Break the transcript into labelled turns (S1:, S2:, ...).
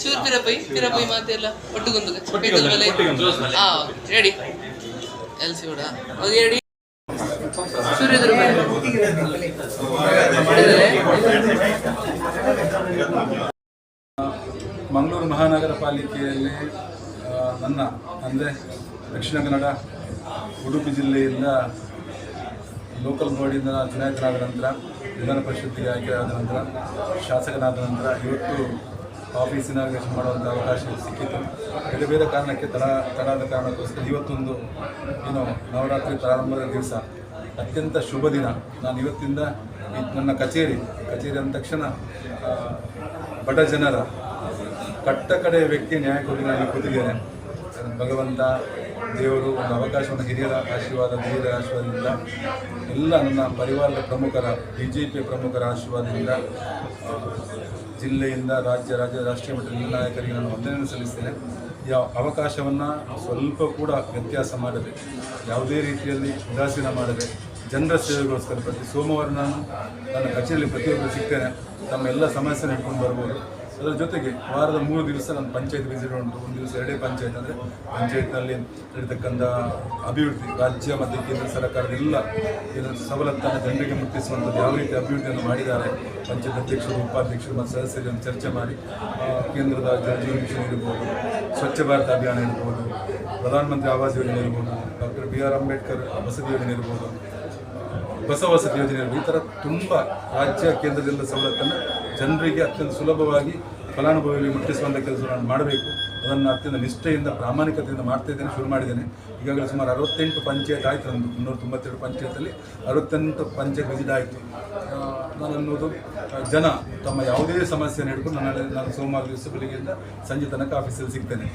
S1: ಚೂರು ತಿರಪೈ ತಿರಪೈ ಮಾತೆಲ್ಲ ಒಟ್ಟುಗೊಂದು ಹಾ ರೆಡಿ ಎಲ್ಸಿ ಕೂಡ ರೆಡಿ ಸೂರ್ಯದ್ರು
S2: ಮಂಗಳೂರು ಮಹಾನಗರ ಪಾಲಿಕೆಯಲ್ಲಿ ನನ್ನ ಅಂದರೆ ದಕ್ಷಿಣ ಕನ್ನಡ, ಉಡುಪಿ ಜಿಲ್ಲೆಯಿಂದ ಲೋಕಲ್ ಬಾಡಿಯಿಂದ ಚುನಾಯಿತನಾದ ನಂತರ, ವಿಧಾನ ಪರಿಷತ್ತಿಗೆ ಆಯ್ಕೆಯಾದ ನಂತರ, ಶಾಸಕನಾದ ನಂತರ ಇವತ್ತು ಆಫೀಸ್ ಇನಾಗ್ರೇಷನ್ ಮಾಡುವಂಥ ಅವಕಾಶ ಸಿಕ್ಕಿತು. ಬೇರೆ ಬೇರೆ ಕಾರಣಕ್ಕೆ ತಡ, ತಡಾದ ಕಾರಣಕ್ಕೋಸ್ಕರ ಇವತ್ತೊಂದು ಏನು ನವರಾತ್ರಿ ಪ್ರಾರಂಭದ ದಿವಸ, ಅತ್ಯಂತ ಶುಭ ದಿನ. ನಾನು ಇವತ್ತಿಂದ ನನ್ನ ಕಚೇರಿ ಕಚೇರಿ ಅಂದ ತಕ್ಷಣ ಬಡ ಜನರ ಕಟ್ಟ ಕಡೆಯ ವ್ಯಕ್ತಿ ನ್ಯಾಯ ಕೊಡಿ ನಾನು ಕೂತಿದ್ದೇನೆ ಭಗವಂತ ದೇವರು ಒಂದು ಅವಕಾಶವನ್ನು ಹಿರಿಯರ ಆಶೀರ್ವಾದ ದೇವರ ಆಶೀರ್ವಾದದಿಂದ ಎಲ್ಲ ನನ್ನ ಪರಿವಾರದ ಪ್ರಮುಖರ ಬಿ ಜೆ ಪಿಯ ಪ್ರಮುಖರ ಆಶೀರ್ವಾದದಿಂದ ಜಿಲ್ಲೆಯಿಂದ ರಾಜ್ಯ ರಾಜ್ಯ ರಾಷ್ಟ್ರೀಯ ಮಟ್ಟದ ನಾಯಕರಿಗೆ ನಾನು ವಂದನೆಯನ್ನು ಸಲ್ಲಿಸ್ತೇನೆ. ಯಾವ ಅವಕಾಶವನ್ನು ಸ್ವಲ್ಪ ಕೂಡ ವ್ಯತ್ಯಾಸ ಮಾಡದೆ, ಯಾವುದೇ ರೀತಿಯಲ್ಲಿ ಉದಾಸೀನ ಮಾಡದೆ, ಜನರ ಸೇವೆಗೋಸ್ಕರ ಪ್ರತಿ ಸೋಮವಾರ ನಾನು ನನ್ನ ಕಚೇರಿಯಲ್ಲಿ ಪ್ರತಿಯೊಬ್ಬರು ಸಿಗ್ತೇನೆ. ತಮ್ಮ ಎಲ್ಲ ಸಮಸ್ಯೆ ಹಿಡ್ಕೊಂಡು ಬರ್ಬೋದು. ಅದರ ಜೊತೆಗೆ ವಾರದ ಮೂರು ದಿವಸ ನಮ್ಮ ಪಂಚಾಯತ್ ವಿಸಿಟ್ ಉಂಟು ಒಂದು ದಿವಸ ಎರಡೇ ಪಂಚಾಯತ್ ಅಂದರೆ ಪಂಚಾಯತ್ನಲ್ಲಿ ನಡೀತಕ್ಕಂಥ ಅಭಿವೃದ್ಧಿ, ರಾಜ್ಯ ಮತ್ತು ಕೇಂದ್ರ ಸರ್ಕಾರದ ಎಲ್ಲ ಸವಲತ್ತನ್ನು ಜನರಿಗೆ ಮುಟ್ಟಿಸುವಂಥದ್ದು ಯಾವ ರೀತಿ ಅಭಿವೃದ್ಧಿಯನ್ನು ಮಾಡಿದ್ದಾರೆ, ಪಂಚಾಯತ್ ಅಧ್ಯಕ್ಷರು, ಉಪಾಧ್ಯಕ್ಷರು ಮತ್ತು ಸದಸ್ಯರನ್ನು ಚರ್ಚೆ ಮಾಡಿ ಕೇಂದ್ರದ ಜಲಜೀವನ ಜೀವನ್ ಮಿಷನ್ ಇರ್ಬೋದು, ಸ್ವಚ್ಛ ಭಾರತ ಅಭಿಯಾನ ಇರ್ಬೋದು, ಪ್ರಧಾನಮಂತ್ರಿ ಆವಾಸ್ ಯೋಜನೆ ಇರ್ಬೋದು, ಡಾಕ್ಟರ್ ಬಿ ಆರ್ ಅಂಬೇಡ್ಕರ್ ವಸತಿ ಯೋಜನೆ ಇರ್ಬೋದು ಹೊಸ ವಸತಿ ಯೋಜನೆ ಇರ್ಬೋದು. ಈ ಥರ ತುಂಬ ರಾಜ್ಯ ಕೇಂದ್ರದಿಂದ ಸವಲತ್ತನ್ನು ಜನರಿಗೆ ಅತ್ಯಂತ ಸುಲಭವಾಗಿ ಫಲಾನುಭವಿಗಳಿಗೆ ಮುಟ್ಟಿಸುವಂಥ ಕೆಲಸಗಳನ್ನು ನಾನು ಮಾಡಬೇಕು. ಅದನ್ನು ಅತ್ಯಂತ ನಿಷ್ಠೆಯಿಂದ, ಪ್ರಾಮಾಣಿಕತೆಯಿಂದ ಮಾಡ್ತಾ ಇದ್ದೇನೆ, ಶುರು ಮಾಡಿದ್ದೇನೆ. ಈಗಾಗಲೇ ಸುಮಾರು ಅರವತ್ತೆಂಟು ಪಂಚಾಯತ್ ಆಯಿತು ನಂದು ಮುನ್ನೂರ ತೊಂಬತ್ತೆರಡು ಪಂಚಾಯತಲ್ಲಿ ಅರವತ್ತೆಂಟು ಪಂಚಾಯತ್ ಆಯಿತು. ನಾನು ಅನ್ನೋದು ಜನ ತಮ್ಮ ಯಾವುದೇ ಸಮಸ್ಯೆಯನ್ನು ಹಿಡ್ಕೊಂಡು ನಾನು ನಾನು ಸೋಮವಾರ ದಿವಸ ಬೆಳಿಗ್ಗೆಯಿಂದ ಸಂಜೆ ತನಕ ಆಫೀಸಲ್ಲಿ ಸಿಗ್ತೇನೆ.